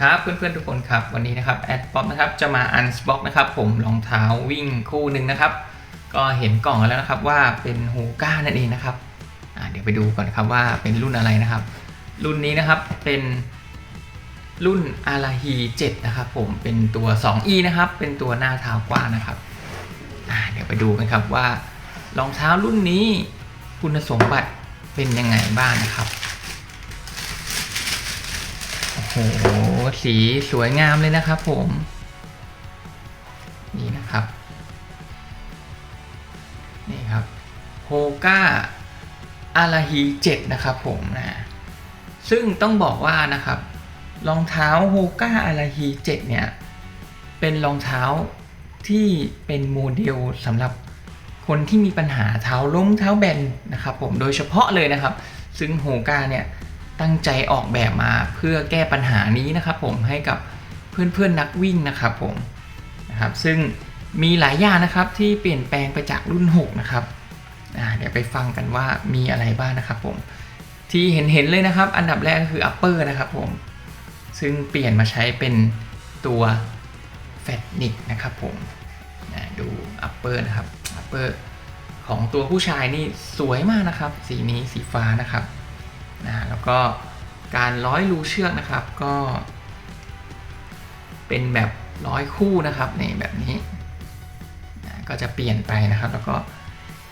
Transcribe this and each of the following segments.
ครับเพื่อนๆทุกคนครับ วันนี้นะครับแอดป๊อปนะครับจะมาอันสบ็อกนะครับผมรองเท้าวิ่งคู่หนึ่งนะครับ ก็เห็นกล่องแล้วนะครับว่าเป็นฮูก้านั่นเองนะครับเดี๋ยวไปดูก่อนครับว่าเป็นรุ่นอะไรนะครับ รุ่นนี้นะครับเป็นรุ่นอาราฮี7นะครับผมเป็นตัว 2e นะครับ เป็นตัวหน้าเท้ากว้างนะครับเดี๋ยวไปดูกันครับว่ารองเท้ารุ่นนี้คุณสมบัติเป็นยังไงบ้างนะครับ โอ้โห สีสวยงามเลยนะครับผม นี่นะครับ นี่ครับโฮก้าอาราฮี7นะครับผมนะซึ่งต้องบอกว่านะครับ รองเท้าโฮก้าอาราฮี7เนี่ย เป็นรองเท้าที่เป็นโมเดลสำหรับคนที่มีปัญหาเท้าล้มเท้าแบนนะครับผมโดยเฉพาะเลยนะครับ ซึ่งโฮก้าเนี่ย ตั้งใจออกแบบมาเพื่อแก้ปัญหานี้นะครับผมให้กับเพื่อนๆนักวิ่งนะครับผมนะครับซึ่งมีหลายอย่างนะครับที่เปลี่ยนแปลงไปจากรุ่น 6 นะครับเดี๋ยวไปฟังกันว่ามีอะไรบ้างนะครับผมที่เห็นๆเลยนะครับ อันดับแรกก็คือ upper นะครับผมซึ่งเปลี่ยนมาใช้เป็นตัว f a t n i c นะครับผมดู upper นะครับ upper ของตัวผู้ชายนี่สวยมากนะครับ สีนี้สีฟ้านะครับ นะแล้วก็การร้อยรูเชือกนะครับก็ เป็นแบบร้อยคู่นะครับในแบบนี้นะก็จะเปลี่ยนไปนะครับ แล้วก็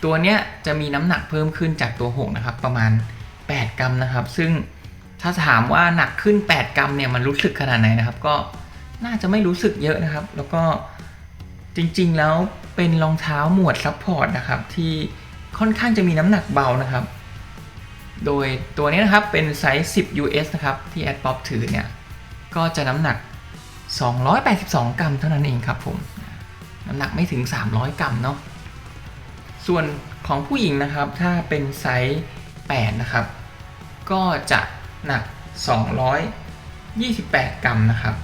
ตัวเนี้ยจะมีน้ำหนักเพิ่มขึ้นจากตัว 6 นะครับ ประมาณ 8 กรัมนะครับ ซึ่งถ้าถามว่าหนักขึ้น 8 กรัมเนี่ยมันรู้สึกขนาดไหนนะครับ ก็น่าจะไม่รู้สึกเยอะนะครับ แล้วก็จริงๆแล้วเป็นรองเท้าหมวดซัพพอร์ตนะครับที่ค่อนข้างจะมีน้ำหนักเบานะครับ โดยตัวนี้นะครับเป็นไซส์ 10 US นะครับที่ AdPop ถือเนี่ย ก็จะน้ำหนัก 282 กรัมเท่านั้นเองครับผม น้ำหนักไม่ถึง 300 กรัมเนาะ ส่วนของผู้หญิงนะครับถ้าเป็นไซส์8นะครับ ก็จะหนัก 228 กรัมนะครับ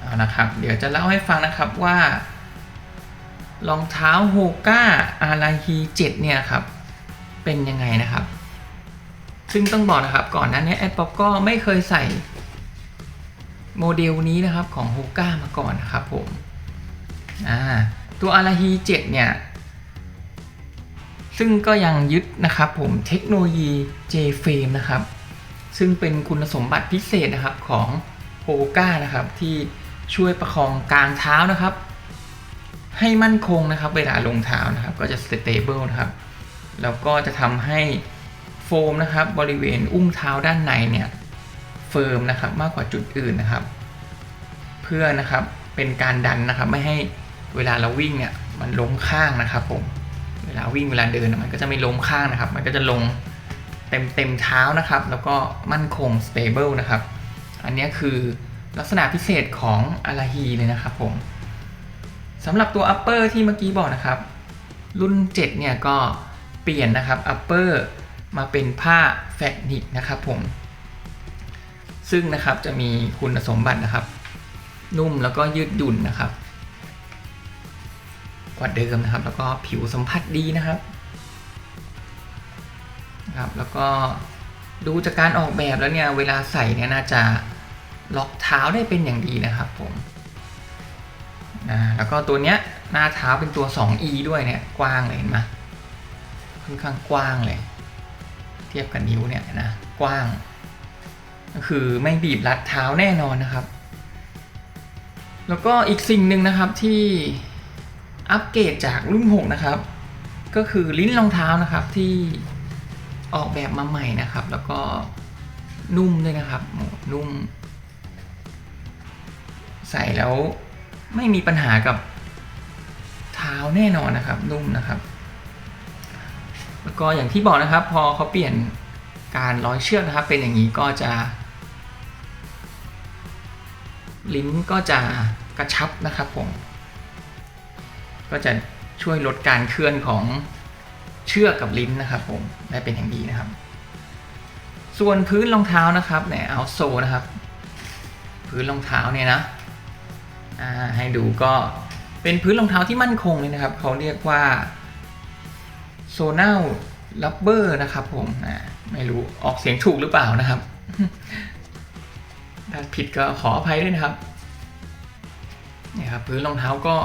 เอานะครับ เดี๋ยวจะเล่าให้ฟังนะครับว่ารองเท้าโฮก้าอาราฮี7เนี่ยครับ เป็นยังไงนะครับ ซึ่งต้องบอกนะครับก่อนหน้านี้แอดป๊อปก็ไม่เคยใส่โมเดลนี้นะครับของโฮก้ามาก่อนนะครับผมอ่าตัวอาราฮี7เนี่ย ซึ่งก็ยังยึดนะครับผมเทคโนโลยี J-Frame นะครับ ซึ่งเป็นคุณสมบัติพิเศษนะครับของโฮก้านะครับที่ช่วยประคองกลางเท้านะครับ ให้มั่นคงนะครับ เวลาลงเท้านะครับ ก็จะ stable นะครับ แล้วก็จะทำให้โฟมนะครับบริเวณอุ้งเท้าด้านในเนี่ยเฟิร์มนะครับมากกว่าจุดอื่นนะครับ เพื่อนะครับเป็นการดันนะครับไม่ให้เวลาเราวิ่งเนี่ยมันล้มข้างนะครับผมเวลาวิ่งเวลาเดินมันก็จะไม่ล้มข้างนะครับ มันก็จะลงเต็มเต็มเท้านะครับ แล้วก็มั่นคง stable นะครับ อันนี้คือลักษณะพิเศษของอาราฮีเลยนะครับผมสำหรับตัว upper ที่เมื่อกี้บอกนะครับ รุ่น 7 เนี่ยก็ เปลี่ยนนะครับ upper มาเป็นผ้าแฟตนิกนะครับผม ซึ่งนะครับจะมีคุณสมบัตินะครับ นุ่มแล้วก็ยืดหยุ่นนะครับ กว่าเดิมนะครับ แล้วก็ผิวสัมผัสดีนะครับนะครับแล้วก็ดูจากการออกแบบแล้วเนี่ยเวลาใส่เนี่ยน่าจะล็อกเท้าได้เป็นอย่างดีนะครับผมนะแล้วก็ตัวเนี้ยหน้าเท้าเป็นตัว 2e ด้วยเนี่ยกว้างเลยเห็นไหม ค่อนข้างกว้างเลย เทียบกับนิ้วเนี่ยนะกว้าง ก็คือไม่บีบรัดเท้าแน่นอนนะครับ แล้วก็อีกสิ่งหนึ่งนะครับที่อัปเกรดจากรุ่น 6 นะครับ ก็คือลิ้นรองเท้านะครับที่ออกแบบมาใหม่นะครับ แล้วก็นุ่มด้วยนะครับนุ่ม ใส่แล้วไม่มีปัญหากับเท้าแน่นอนนะครับ นุ่มนะครับ แล้วก็อย่างที่บอกนะครับ พอเขาเปลี่ยนการร้อยเชือกนะครับ เป็นอย่างนี้ก็จะ ลิ้นก็จะกระชับนะครับผม ก็จะช่วยลดการเคลื่อนของเชือกกับลิ้นนะครับผมได้เป็นอย่างดีนะครับ ส่วนพื้นรองเท้านะครับเนี่ยเอาโซนะครับ พื้นรองเท้าเนี่ยนะให้ดูก็เป็นพื้นรองเท้าที่มั่นคงเลยนะครับ เขาเรียกว่า โซนาลลับเบอร์นะครับผมไม่รู้ออกเสียงถูกหรือเปล่านะครับ ถ้าผิดก็ขออภัยด้วยนะครับนี่ครับพื้นรองเท้าก็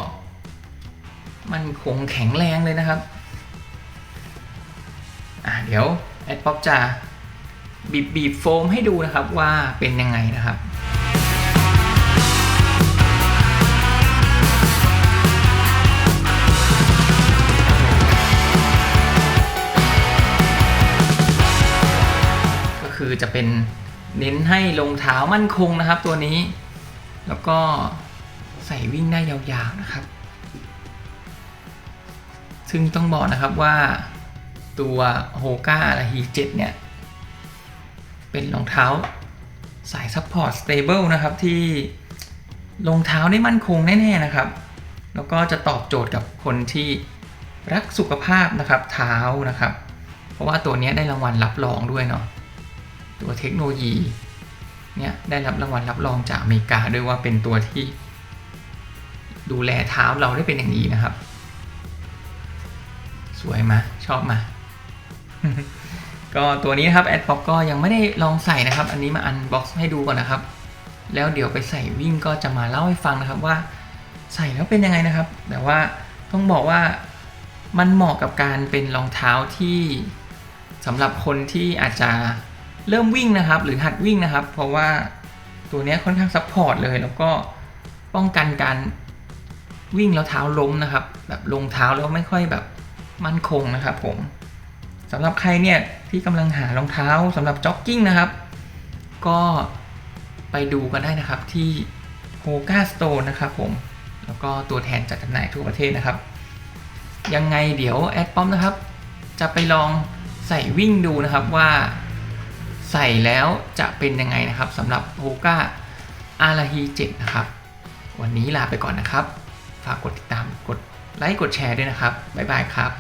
มันคงแข็งแรงเลยนะครับ อะเดี๋ยวแอดป๊อปจะบีบบีบโฟมให้ดูนะครับว่าเป็นยังไงนะครับ คือจะเป็นเน้นให้รองเท้ามั่นคงนะครับ ตัวนี้ แล้วก็ใส่วิ่งได้ยาวๆนะครับ ซึ่งต้องบอกนะครับว่าตัวโฮก้าและฮีเจ็เนี่ย เป็นรองเท้าสายซัพพอร์ตสเตเบิลนะครับที่รองเท้าได้มั่นคงแน่ๆนะครับ แล้วก็จะตอบโจทย์กับคนที่รักสุขภาพนะครับเท้านะครับ เพราะว่าตัวนี้ได้รางวัลรับรองด้วยเนาะ ตัวเทคโนโลยีเนี่ยได้รับรางวัลรับรองจากอเมริกาด้วยว่าเป็นตัวที่ ดูแลเท้าเราได้เป็นอย่างดีนะครับ สวยมาชอบมาก็ตัวนี้นะครับแอดบ็อกก็ยังไม่ได้ลองใส่นะครับ อันนี้มาอันบ็อกซ์ให้ดูก่อนนะครับ แล้วเดี๋ยวไปใส่วิ่งก็จะมาเล่าให้ฟังนะครับว่า ใส่แล้วเป็นยังไงนะครับ แต่ว่าต้องบอกว่ามันเหมาะกับการเป็นรองเท้าที่สำหรับคนที่อาจจะ เริ่มวิ่งนะครับ หรือหัดวิ่งนะครับ เพราะว่าตัวนี้ค่อนข้างซัพพอร์ตเลย แล้วก็ป้องกันการวิ่งแล้วเท้าล้มนะครับ แบบลงเท้าแล้วไม่ค่อยแบบมั่นคงนะครับ ผมสำหรับใครเนี่ยที่กำลังหารองเท้าสำหรับจ็อกกิ้งนะครับ ก็ไปดูกันได้นะครับที่ h o g a Store นะครับผมแล้วก็ตัวแทนจัดจำหน่ายทั่วประเทศนะครับ ยังไงเดี๋ยวแอดป้อมนะครับ จะไปลองใส่วิ่งดูนะครับว่า ใส่แล้วจะเป็นยังไงนะครับสำหรับ h o g a a r a h i 7นะครับ วันนี้ลาไปก่อนนะครับ ฝากกดติดตามกดไลค์กดแชร์ด้วยนะครับ บ๊ายบายครับ